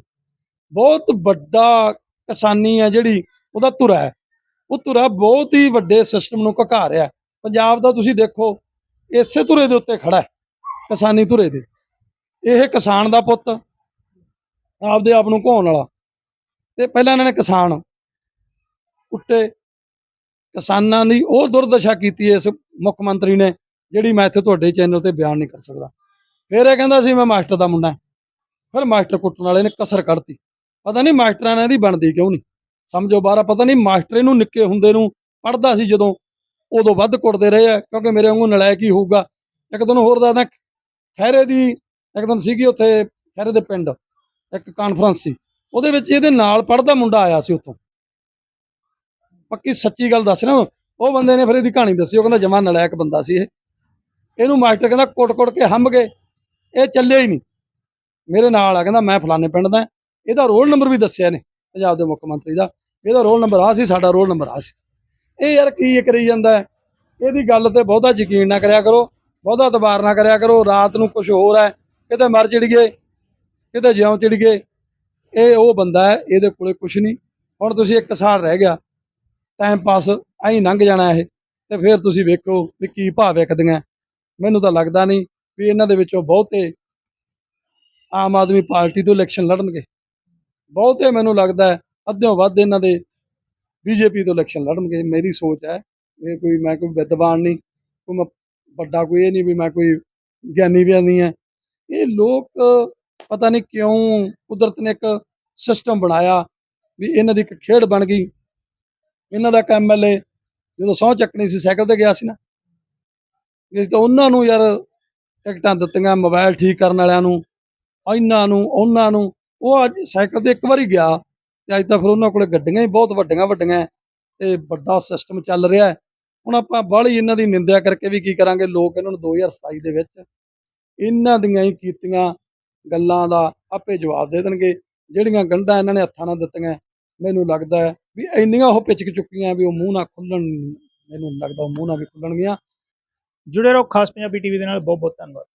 S1: ਬਹੁਤ ਵੱਡਾ ਕਿਸਾਨੀ ਹੈ ਜਿਹੜੀ, ਉਹਦਾ ਧੁਰਾ ਹੈ। ਉਹ ਧੁਰਾ ਬਹੁਤ ਹੀ ਵੱਡੇ ਸਿਸਟਮ ਨੂੰ ਘਕਾ ਰਿਹਾ ਪੰਜਾਬ ਦਾ ਤੁਸੀਂ ਦੇਖੋ, ਇਸੇ ਧੁਰੇ ਦੇ ਉੱਤੇ ਖੜਾ ਹੈ, ਕਿਸਾਨੀ ਧੁਰੇ ਦੇ। ਇਹ ਕਿਸਾਨ ਦਾ ਪੁੱਤ, ਆਪਦੇ ਆਪ ਨੂੰ ਘਾਉਣ ਵਾਲਾ। ਤੇ ਪਹਿਲਾਂ ਇਹਨਾਂ ਨੇ ਕਿਸਾਨ ਕੁੱਟੇ ਕਿਸਾਨਾਂ ਦੀ ਉਹ ਦੁਰਦਸ਼ਾ ਕੀਤੀ ਇਸ ਮੁੱਖ ਮੰਤਰੀ ਨੇ, ਜਿਹੜੀ ਮੈਂ ਇੱਥੇ ਤੁਹਾਡੇ ਚੈਨਲ ਤੇ ਬਿਆਨ ਨਹੀਂ ਕਰ ਸਕਦਾ। ਫਿਰ ਇਹ ਕਹਿੰਦਾ ਸੀ, ਮੈਂ ਮਾਸਟਰ ਦਾ ਮੁੰਡਾ ਫਿਰ ਮਾਸਟਰ ਕੁੱਟਣ ਵਾਲੇ ਨੇ ਕਸਰ ਕੱਢਤੀ ਪਤਾ ਨਹੀਂ ਮਾਸਟਰਾਂ ਨੇ ਇਹਦੀ ਬਣਦੀ ਕਿਉਂ ਨਹੀਂ? ਸਮਝੋ ਬਾਰਾ ਪਤਾ ਨਹੀਂ ਮਾਸਟਰ ਇਹਨੂੰ ਨਿੱਕੇ ਹੁੰਦੇ ਨੂੰ ਪੜਦਾ ਸੀ ਜਦੋਂ, ਉਦੋਂ ਵੱਧ ਕੁੱਟਦੇ ਰਹੇ ਆ, ਕਿਉਂਕਿ ਮੇਰੇ ਵਾਂਗੂ ਨਲਾਇਕ ਹੀ ਹੋਊਗਾ। ਇੱਕ ਦਿਨ ਹੋਰ ਦੱਸਦਾ ਖੈਰੇ ਦੀ, ਇੱਕ ਦਿਨ ਸੀਗੀ ਉੱਥੇ ਖੈਰੇ ਦੇ ਪਿੰਡ, ਇੱਕ ਕਾਨਫਰੰਸ ਸੀ। ਉਹਦੇ ਵਿੱਚ ਇਹਦੇ ਨਾਲ ਪੜਦਾ ਮੁੰਡਾ ਆਇਆ ਸੀ ਉੱਥੋਂ। ਪੱਕੀ ਸੱਚੀ ਗੱਲ ਦੱਸ ਰਿਹਾ ਉਹ ਬੰਦੇ ਨੇ ਫਿਰ ਇਹਦੀ ਕਹਾਣੀ ਦੱਸੀ, ਉਹ ਕਹਿੰਦਾ ਜਮਾ ਨਲਾਇਕ ਬੰਦਾ ਸੀ ਇਹ। ਇਹਨੂੰ ਮਾਸਟਰ ਕਹਿੰਦਾ ਕੁੱਟ-ਕੁੱਟ ਕੇ ਹੰਭ ਗਏ। ਇਹ ਚੱਲਿਆ ਹੀ ਨਹੀਂ। ਮੇਰੇ ਨਾਲ ਆ, ਕਹਿੰਦਾ ਮੈਂ ਫਲਾਣੇ ਪਿੰਡ ਦਾ। ਇਹਦਾ ਰੋਲ ਨੰਬਰ ਵੀ ਦੱਸਿਆ ਨੇ, ਪੰਜਾਬ ਦੇ ਮੁੱਖ ਮੰਤਰੀ ਦਾ। ਇਹਦਾ ਰੋਲ ਨੰਬਰ ਆ ਸੀ, ਸਾਡਾ ਰੋਲ ਨੰਬਰ ਆ ਸੀ। ਇਹ ਯਾਰ ਕੀ ਕਰੀ ਜਾਂਦਾ ਇਹਦੀ ਗੱਲ ਤੇ ਬਹੁਤਾ ਯਕੀਨ ਨਾ ਕਰਿਆ ਕਰੋ, ਬਹੁਤਾ ਇਤਬਾਰ ਨਾ ਕਰਿਆ ਕਰੋ। ਰਾਤ ਨੂੰ ਕੁਝ ਹੋਰ ਹੈ। ਕਿਤੇ ਮਰ ਚਿੜੀਏ ਕਿਤੇ ਜਿਉਂ ਚੜੀਏ ਇਹ ਉਹ ਬੰਦਾ ਹੈ, ਇਹਦੇ ਕੋਲੇ ਕੁਝ ਨਹੀਂ। ਹੁਣ ਤੁਸੀਂ ਇੱਕ ਸਾਲ ਰਹਿ ਗਿਆ। ਟਾਈਮ ਪਾਸ ਐਂ ਲੰਘ ਜਾਣਾ ਇਹ, ਤੇ ਫਿਰ ਤੁਸੀਂ ਵੇਖੋ ਵੀ ਕੀ ਭਾਅ ਵਿਕਦੀਆਂ। ਮੈਨੂੰ ਤਾਂ ਲੱਗਦਾ ਨਹੀਂ ਵੀ ਇਹਨਾਂ ਦੇ ਵਿੱਚੋਂ ਬਹੁਤੇ ਆਮ ਆਦਮੀ ਪਾਰਟੀ ਤੋਂ ਇਲੈਕਸ਼ਨ ਲੜਨਗੇ। ਬਹੁਤੇ ਮੈਨੂੰ ਲੱਗਦਾ ਹੈ ਅੱਧਿਓਂ ਵੱਧ ਇਹਨਾਂ ਦੇ ਬੀਜੇਪੀ ਤੋਂ ਇਲੈਕਸ਼ਨ ਲੜਨਗੇ, ਮੇਰੀ ਸੋਚ ਹੈ। ਇਹ ਕੋਈ ਮੈਂ ਕੋਈ ਵਿਦਵਾਨ ਨਹੀਂ, ਕੋਈ ਮੈਂ ਵੱਡਾ ਕੋਈ ਇਹ ਨਹੀਂ ਵੀ ਮੈਂ ਕੋਈ ਗਿਆਨੀ ਵੀ ਨਹੀਂ ਹੈ। ਇਹ ਲੋਕ ਪਤਾ ਨਹੀਂ ਕਿਉਂ ਕੁਦਰਤ ਨੇ ਇੱਕ ਸਿਸਟਮ ਬਣਾਇਆ ਵੀ ਇਹਨਾਂ ਦੀ ਇੱਕ ਖੇਡ ਬਣ ਗਈ। ਇਹਨਾਂ ਦਾ ਐਮਐਲਏ ਜਦੋਂ ਸਹੁੰ ਚੱਕਣੀ ਸੀ, ਸਾਈਕਲ ਤੇ ਗਿਆ ਸੀ ਨਾ। ਇਸ ਤਾਂ ਉਹਨਾਂ ਨੂੰ ਯਾਰ ਟਿਕਟਾਂ ਦਿੱਤੀਆਂ, ਮੋਬਾਈਲ ਠੀਕ ਕਰਨ ਵਾਲਿਆਂ ਨੂੰ, ਇਹਨਾਂ ਨੂੰ, ਉਹਨਾਂ ਨੂੰ। ਉਹ ਅੱਜ ਸਾਈਕਲ ਤੇ ਇੱਕ ਵਾਰੀ ਗਿਆ ਤੇ ਅੱਜ ਤਾਂ ਫਿਰ ਉਹਨਾਂ ਕੋਲੇ ਗੱਡੀਆਂ ਹੀ ਬਹੁਤ ਵੱਡੀਆਂ ਵੱਡੀਆਂ ਹੈ ਤੇ ਵੱਡਾ ਸਿਸਟਮ ਚੱਲ ਰਿਹਾ ਹੈ ਹੁਣ ਆਪਾਂ ਬਾਹਲੀ ਇਹਨਾਂ ਦੀ ਨਿੰਦਿਆ ਕਰਕੇ ਵੀ ਕੀ ਕਰਾਂਗੇ? ਲੋਕ ਇਹਨਾਂ ਨੂੰ 2027 ਦੇ ਵਿੱਚ ਇਹਨਾਂ ਦੀਆਂ ਹੀ ਕੀਤੀਆਂ ਗੱਲਾਂ ਦਾ ਆਪੇ ਜਵਾਬ ਦੇ ਦੇਣਗੇ। ਜਿਹੜੀਆਂ ਗੰਢਾਂ ਇਹਨਾਂ ਨੇ ਹੱਥਾਂ ਨਾਲ ਦਿੱਤੀਆਂ ਮੈਨੂੰ ਲੱਗਦਾ ਹੈ ਵੀ ਇੰਨੀਆਂ ਉਹ ਪਿਚਕ ਚੁੱਕੀਆਂ ਵੀ ਉਹ ਮੂੰਹ ਨਾ ਖੁੱਲਣ ਮੈਨੂੰ ਲੱਗਦਾ ਉਹ ਮੂੰਹ ਨਾ ਵੀ ਖੁੱਲਣਗੀਆਂ।
S2: ਜੁੜੇ ਰਹੋ ਖਾਸ ਪੰਜਾਬੀ ਟੀਵੀ ਦੇ ਨਾਲ। ਬਹੁਤ ਬਹੁਤ ਧੰਨਵਾਦ।